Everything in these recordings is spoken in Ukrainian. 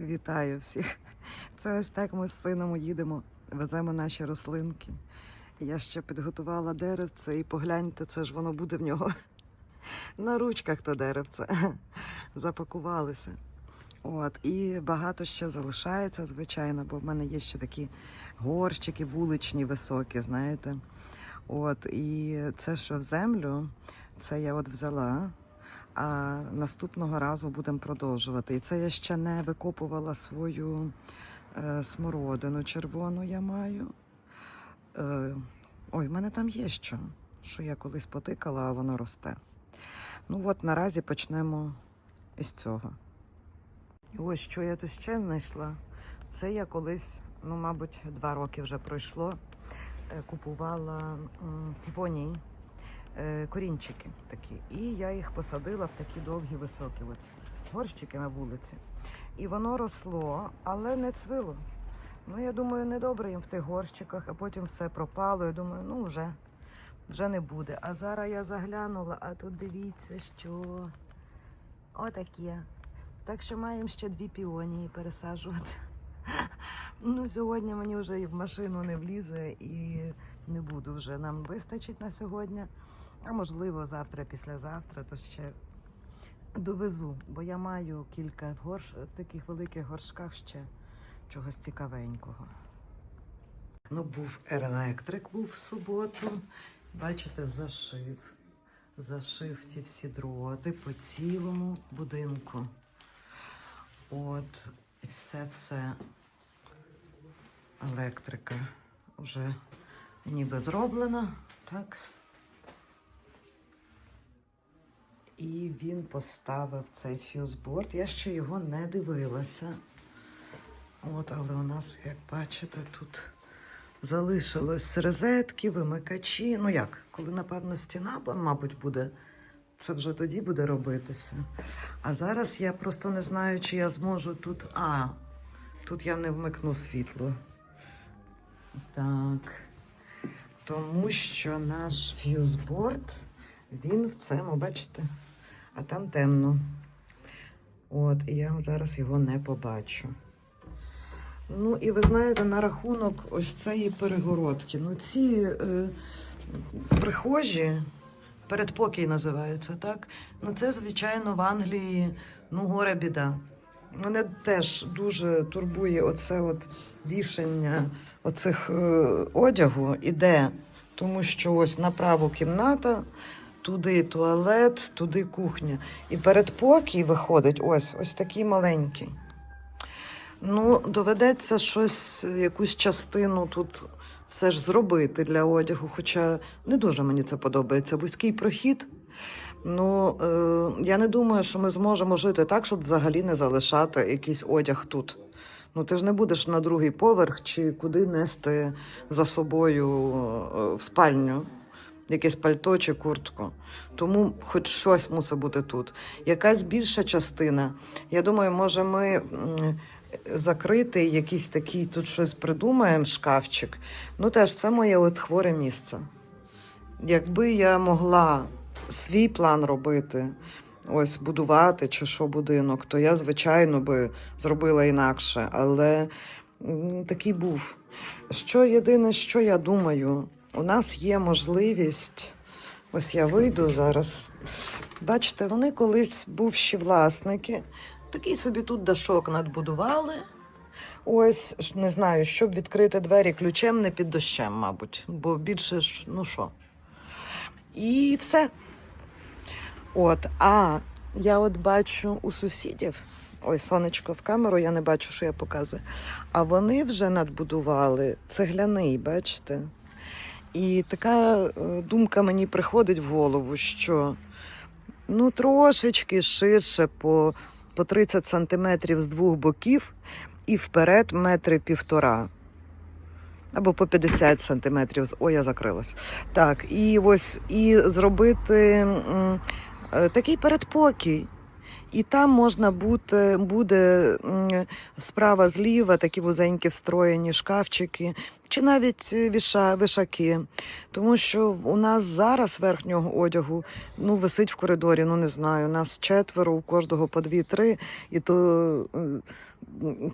Вітаю всіх. Це ось так ми з сином їдемо, веземо наші рослинки. Я ще підготувала деревце і погляньте, це ж воно буде в нього на ручках то деревце. Запакувалися. От, і багато ще залишається, звичайно, бо в мене є ще такі горщики вуличні, високі, знаєте. От, і це, що в землю, це я от взяла. А наступного разу будемо продовжувати. І це я ще не викопувала свою е, смородину червону я маю. Е, ой, в мене там є що, що я колись потикала, а воно росте. Ну от наразі почнемо із цього. Ось що я тут ще знайшла. Це я колись, ну, мабуть, два роки вже пройшло. е, Купувала е, корінчики такі. І я їх посадила в такі довгі високі от горщики на вулиці. І воно росло, але не цвило. Ну, я думаю, недобре їм в тих горщиках, а потім все пропало. Я думаю, ну вже, вже не буде. А зараз я заглянула, а тут дивіться, що отаке. Так що маємо ще дві піонії пересаджувати. Ну, сьогодні мені вже і в машину не влізе і не буду вже. Нам вистачить на сьогодні. А можливо, завтра, післязавтра, то ще довезу, бо я маю кілька горш... в таких великих горшках ще чогось цікавенького. Ну, був електрик, був в суботу. Бачите, зашив. Зашив ті всі дроти по цілому будинку. От, і все-все. Електрика вже ніби зроблена, так? І він поставив цей фьюзборд. Я ще його не дивилася. От, але у нас, як бачите, тут залишилось розетки, вимикачі. Ну як, коли, напевно, стіна, мабуть, буде, це вже тоді буде робитися. А зараз я просто не знаю, чи я зможу тут. А, тут я не вмикну світло. Так. Тому що наш фьюзборд, він в цьому, бачите, а там темно. От, і я зараз його не побачу. Ну, і ви знаєте, на рахунок ось цієї перегородки. Ну, ці е, прихожі, передпокій називається, так? Ну, це, звичайно, в Англії ну, горе біда. Мене теж дуже турбує оце от вішання оцих е, одягу іде, тому що ось направо кімната, туди туалет, туди кухня. І передпокій виходить ось, ось такий маленький. Ну, доведеться щось, якусь частину тут все ж зробити для одягу. Хоча не дуже мені це подобається. Вузький прохід. Ну, е, я не думаю, що ми зможемо жити так, щоб взагалі не залишати якийсь одяг тут. Ну, ти ж не будеш на другий поверх чи куди нести за собою е, в спальню якесь пальто чи куртку. Тому хоч щось мусить бути тут. Якась більша частина. Я думаю, може, ми м, закритий якийсь такий тут щось придумаємо, шкафчик. Ну, теж це моє от хворе місце. Якби я могла свій план робити, ось будувати чи що будинок, то я, звичайно, би зробила інакше. Але такий був. Що єдине, що я думаю, у нас є можливість. Ось я вийду зараз. Бачите, вони колись бувші власники. Такий собі тут дашок надбудували. Ось не знаю, щоб відкрити двері ключем не під дощем, мабуть, бо більше ж, ну що. І все. От, а я от бачу у сусідів. Ой, сонечко в камеру, я не бачу, що я показую. А вони вже надбудували цегляний, бачите? І така е, думка мені приходить в голову, що ну трошечки ширше по, по 30 сантиметрів з двох боків і вперед метри півтора. Або по 50 сантиметрів. Ой, я закрилась. Так, і ось і зробити е, такий передпокій. І там можна бути, буде справа зліва такі вузенькі встроєні шкафчики, чи навіть е, віша, вишаки. Тому що у нас зараз верхнього одягу ну, висить в коридорі, ну не знаю. Нас четверо, у кожного по дві-три, і то е,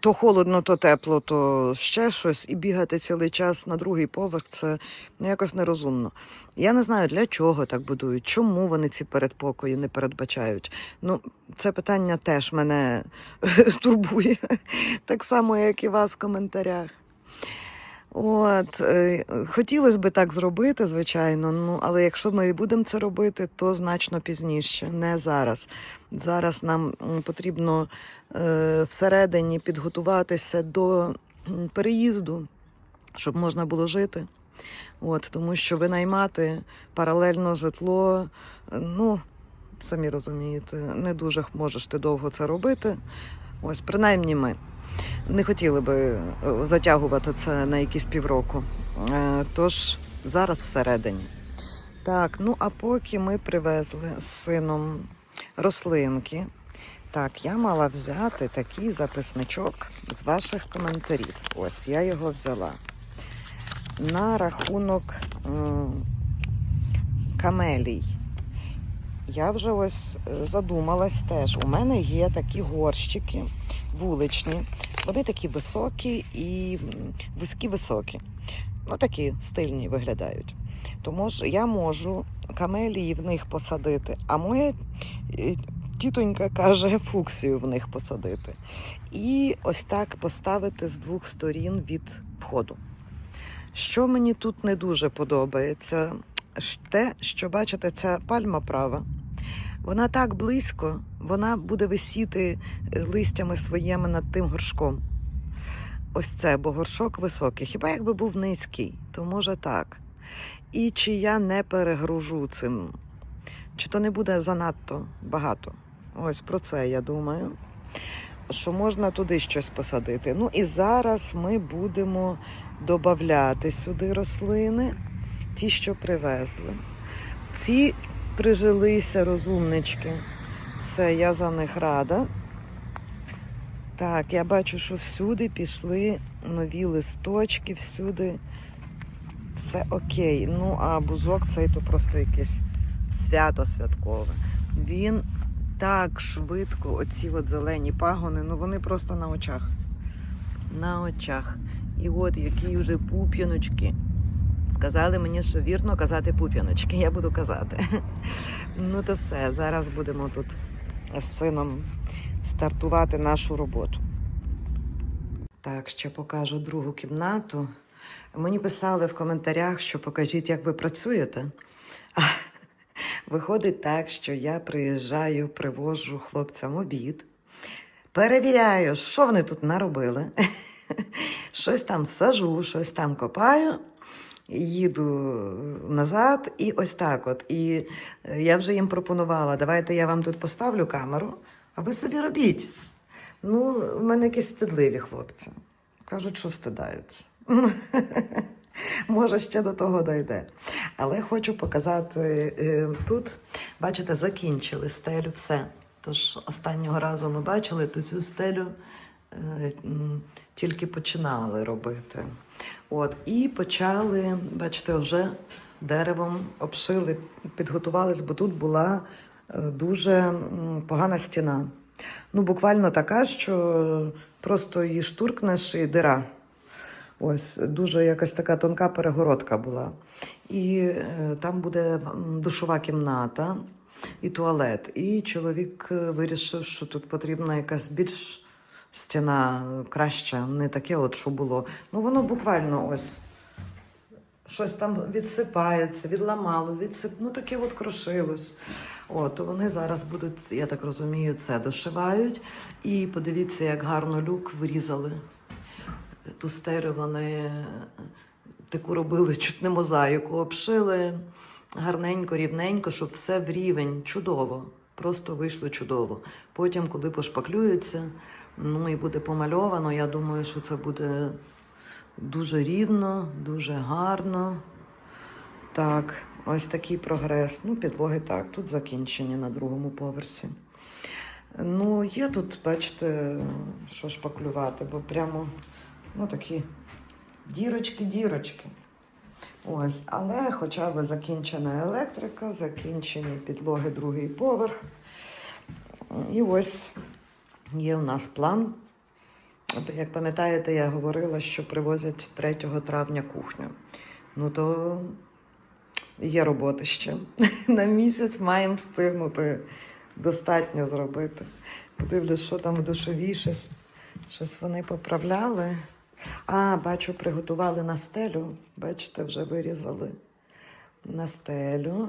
то холодно, то тепло, то ще щось, і бігати цілий час на другий поверх це ну, якось нерозумно. Я не знаю, для чого так будують, чому вони ці передпокої не передбачають. Ну, це питання теж мене турбує, так само, як і вас в коментарях. От, е, хотілося б так зробити, звичайно. Ну, але якщо ми будемо це робити, то значно пізніше, не зараз. Зараз нам потрібно е, всередині підготуватися до переїзду, щоб можна було жити. От, тому що винаймати паралельно житло, е, ну, самі розумієте, не дуже можеш ти довго це робити. Ось, принаймні ми не хотіли би е, затягувати це на якісь півроку. Е, Тож зараз всередині. Так, ну а поки ми привезли з сином рослинки. Так, я мала взяти такий записничок з ваших коментарів. Ось я його взяла. На рахунок камелій. Я вже ось е, задумалась теж. У мене є такі горщики вуличні. Вони такі високі і вузькі високі. Ну, такі стильні виглядають. Тому ж я можу камелії в них посадити, а моя е, тітонька каже фуксію в них посадити. І ось так поставити з двох сторін від входу. Що мені тут не дуже подобається, те, що бачите, ця пальма права. Вона так близько, вона буде висіти е, листями своїми над тим горшком. Ось це, бо горшок високий. Хіба якби був низький, то може так. І чи я не перегружу цим, чи то не буде занадто багато. Ось про це я думаю. Що можна туди щось посадити. Ну і зараз ми будемо додати сюди рослини, ті, що привезли. Ці прижилися розумнички. Це я за них рада. Так, я бачу, що всюди пішли нові листочки, всюди все окей. Ну, а бузок цей то просто якесь свято святкове. Він так швидко, оці от зелені пагони, ну вони просто на очах. На очах. І от які вже пуп'яночки. Сказали мені, що вірно казати пуп'яночки. Я буду казати. Ну то все, зараз будемо тут з сином стартувати нашу роботу. Так, ще покажу другу кімнату. Мені писали в коментарях, що покажіть, як ви працюєте. Виходить так, що я приїжджаю, привожу хлопцям обід, перевіряю, що вони тут наробили. Щось там сажу, щось там копаю, їду назад, і ось так от. І е, я вже їм пропонувала, давайте я вам тут поставлю камеру, а ви собі робіть. Ну, в мене якісь встидливі хлопці. Кажуть, що встидаються. Може, ще до того дойде. Але хочу показати е, тут, бачите, закінчили стелю, все. Тож останнього разу ми бачили, то цю стелю е, тільки починали робити. От, і почали, бачите, вже деревом обшили, підготувались, бо тут була е, дуже погана стіна. Ну, буквально така, що просто її штуркнеш і дира. Ось дуже якась така тонка перегородка була. І е, там буде душова кімната і туалет. І чоловік е, вирішив, що тут потрібна якась більш стіна е, краща, не таке, от що було. Ну воно буквально ось щось там відсипається, відламало, відсип... ну таке от крошилось. От, вони зараз будуть, я так розумію, це дошивають. І подивіться, як гарно люк вирізали. Ту стелю вони таку робили, чуть не мозаїку, обшили гарненько, рівненько, щоб все в рівень. Чудово. Просто вийшло чудово. Потім, коли пошпаклюється, ну і буде помальовано, я думаю, що це буде дуже рівно, дуже гарно. Так, ось такий прогрес. Ну, підлоги так, тут закінчені на другому поверсі. Ну, є тут, бачите, що шпаклювати, бо прямо ну, такі дірочки-дірочки. Ось, але хоча б закінчена електрика, закінчені підлоги другий поверх. І ось є у нас план Як пам'ятаєте, я говорила, що привозять 3 травня кухню. Ну то є роботи ще. На місяць маємо встигнути достатньо зробити. Подивлюсь, що там в душовій щось, щось вони поправляли. А, бачу, приготували на стелю. Бачите, вже вирізали на стелю.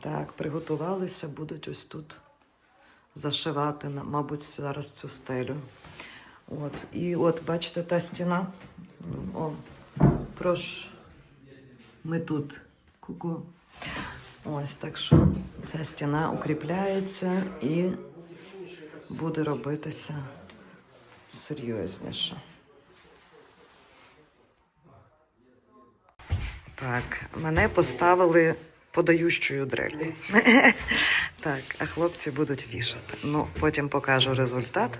Так, приготувалися, будуть ось тут зашивати, мабуть, зараз цю стелю. От. І от, бачите, та стіна. О, прош. Ми тут. Ку-ку. Ось так що ця стіна укріпляється і буде робитися серйозніше. Так, мене поставили подающою дрелью. Так, а хлопці будуть вішати. Ну, потім покажу результат,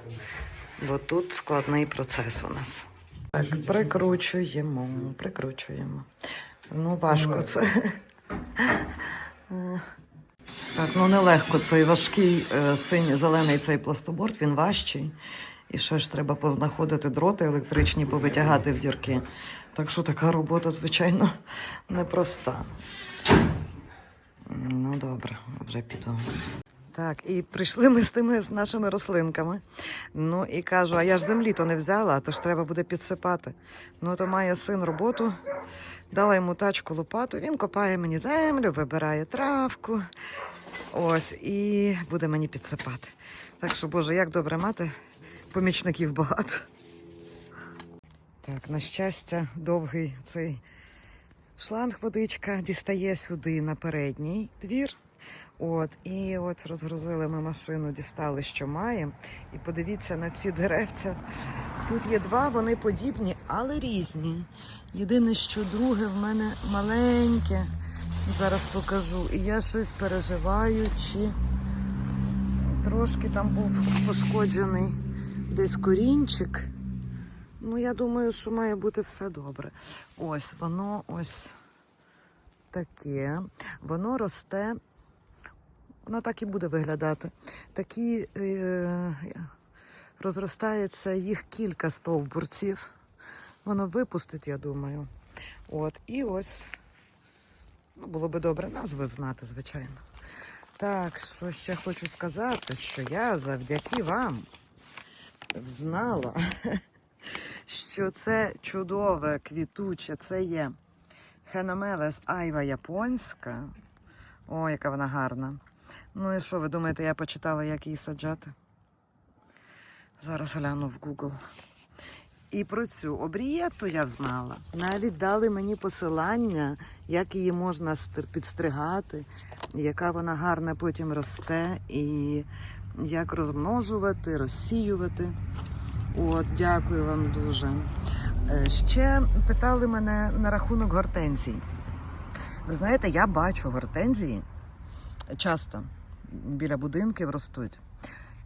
бо тут складний процес у нас. Так, прикручуємо, прикручуємо. Ну, важко це. Так, ну нелегко цей важкий е, синій зелений цей пластоборд, він важчий. І ще ж треба познаходити дроти електричні, повитягати в дірки. Так що така робота, звичайно, непроста. Ну, добре, вже піду. Так, і прийшли ми з тими з нашими рослинками. Ну і кажу, а я ж землі то не взяла, то ж треба буде підсипати. Ну, то має син роботу, дала йому тачку лопату, він копає мені землю, вибирає травку. Ось, і буде мені підсипати. Так що, Боже, як добре мати помічників багато. Так, на щастя, довгий цей шланг водичка дістає сюди на передній двір. От, і от розгрузили ми машину, дістали, що маємо. І подивіться на ці деревця. Тут є два, вони подібні, але різні. Єдине, що друге в мене маленьке. Зараз покажу. І я щось переживаю, чи трошки там був пошкоджений десь корінчик. Ну, я думаю, що має бути все добре. Ось воно ось таке. Воно росте, воно так і буде виглядати. Такі е, розростається їх кілька стовбурців. Воно випустить, я думаю. От, і ось, ну, було би добре назви знати, звичайно. Так, що ще хочу сказати, що я завдяки вам знала, що це чудове квітуче, це є Хеномелес айва японська. О, яка вона гарна. Ну і що, ви думаєте, я почитала, як її саджати? Зараз гляну в Google. І про цю обрієту я знала. Навіть дали мені посилання, як її можна підстригати, яка вона гарна потім росте, і як розмножувати, розсіювати. От, дякую вам дуже. Е, Ще питали мене на рахунок гортензій. Ви знаєте, я бачу гортензії часто біля будинків ростуть.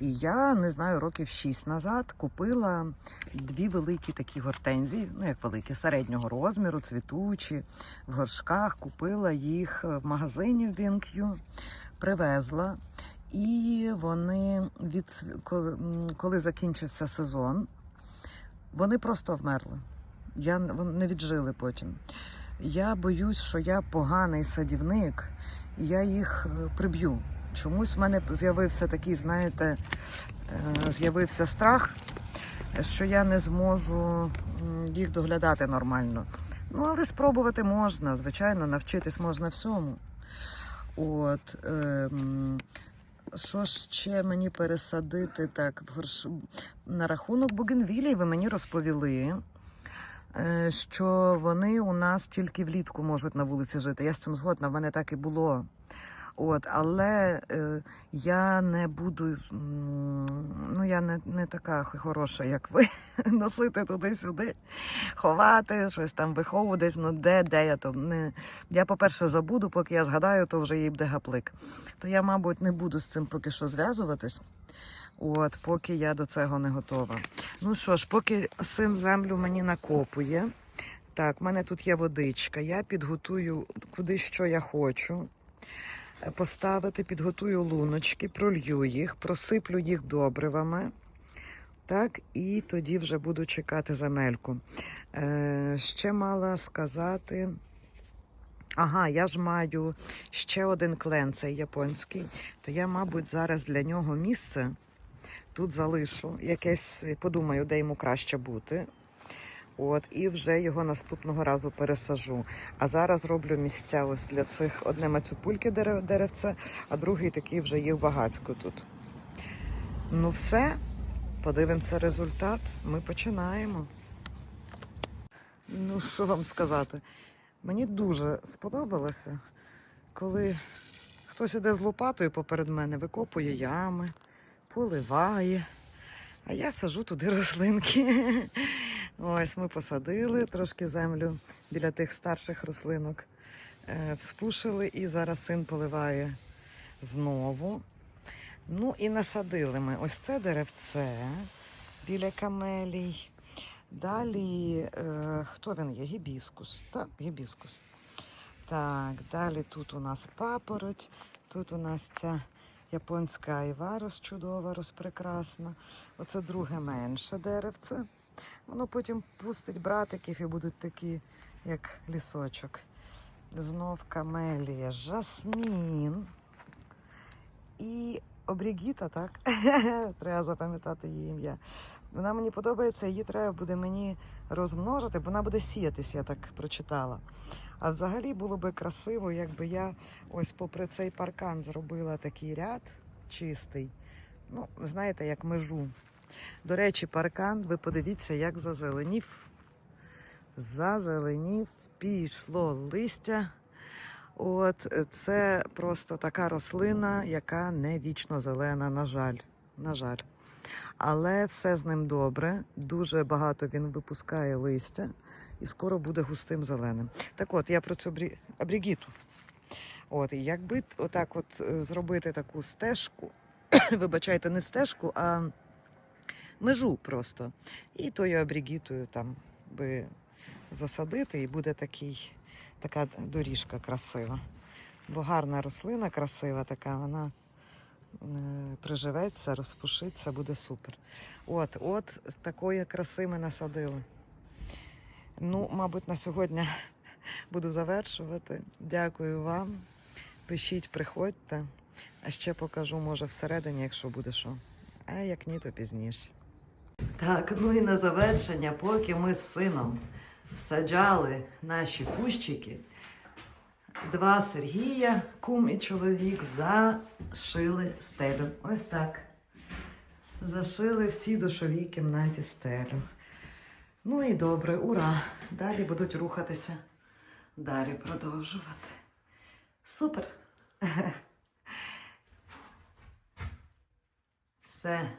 І я не знаю, років 6 назад купила дві великі такі гортензії, ну як великі, середнього розміру, цвітучі, в горшках. Купила їх в магазині в B&Q, привезла. І вони від коли, закінчився сезон, вони просто вмерли. Я не віджили потім. Я боюсь, що я поганий садівник, і я їх е, приб'ю. Чомусь в мене з'явився такий, знаєте, е, з'явився страх, що я не зможу їх доглядати нормально. Ну, але спробувати можна, звичайно, навчитись можна всьому. От, ем, що ще мені пересадити так в горш... на рахунок Бугенвілі ви мені розповіли, е, що вони у нас тільки влітку можуть на вулиці жити. Я з цим згодна, в мене так і було. От, але е, я не буду, ну я не, не така хороша, як ви, носити туди-сюди, ховати, щось там виховувати десь, ну де, де я то не. Я, по-перше, забуду, поки я згадаю, то вже їй буде гаплик. То я, мабуть, не буду з цим поки що зв'язуватись. От, поки я до цього не готова. Ну що ж, поки син землю мені накопує. Так, в мене тут є водичка. Я підготую куди що я хочу. Е, Поставити, підготую луночки, пролью їх, просиплю їх добривами. Так, і тоді вже буду чекати земельку. Е, ще мала сказати. Ага, я ж маю ще один клен, цей японський. То я, мабуть, зараз для нього місце тут залишу. Якесь подумаю, де йому краще бути. От, і вже його наступного разу пересажу. А зараз роблю місця ось для цих одне мацюпульки дерев, деревце, а другий такий вже є в багацьку тут. Ну, все, подивимося результат. Ми починаємо. Ну, що вам сказати? Мені дуже сподобалося, коли хтось іде з лопатою поперед мене, викопує ями, поливає, а я сажу туди рослинки. Ось ми посадили трошки землю біля тих старших рослинок, е, вспушили, і зараз син поливає знову. Ну і насадили ми ось це деревце біля камелій. Далі, е, хто він є? Гібіскус. Так, гібіскус. Так, далі тут у нас папороть, тут у нас ця японська айварус чудова, розпрекрасна. Оце друге менше деревце. Воно потім пустить братиків і будуть такі, як лісочок. Знов камелія, жасмін і обрігіта, так? Треба запам'ятати її ім'я. Вона мені подобається, її треба буде мені розмножити, бо вона буде сіятися, я так прочитала. А взагалі було би красиво, якби я ось попри цей паркан зробила такий ряд чистий. Ну, знаєте, як межу. До речі, паркан, ви подивіться, як зазеленів. Зазеленів, пішло листя. От це просто така рослина, яка не вічно зелена, на жаль. На жаль. Але все з ним добре. Дуже багато він випускає листя і скоро буде густим зеленим. Так от, я про цю брі- абрігіту. От, якби отак от е, зробити таку стежку, вибачайте, не стежку, а межу просто. І тою абрігітою там би засадити, і буде такий, така доріжка красива. Бо гарна рослина, красива така, вона е, приживеться, розпушиться, буде супер. От, от такої краси ми насадили. Ну, мабуть, на сьогодні буду завершувати. Дякую вам. Пишіть, приходьте. А ще покажу, може, всередині, якщо буде що. А як ні, то пізніше. Так, ну і на завершення, поки ми з сином саджали наші кущики, два Сергія, кум і чоловік, зашили стелю. Ось так. Зашили в цій душовій кімнаті стелю. Ну і добре, ура! Далі будуть рухатися. Далі продовжувати. Супер! Все.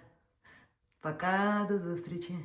Пока, до зустрічі.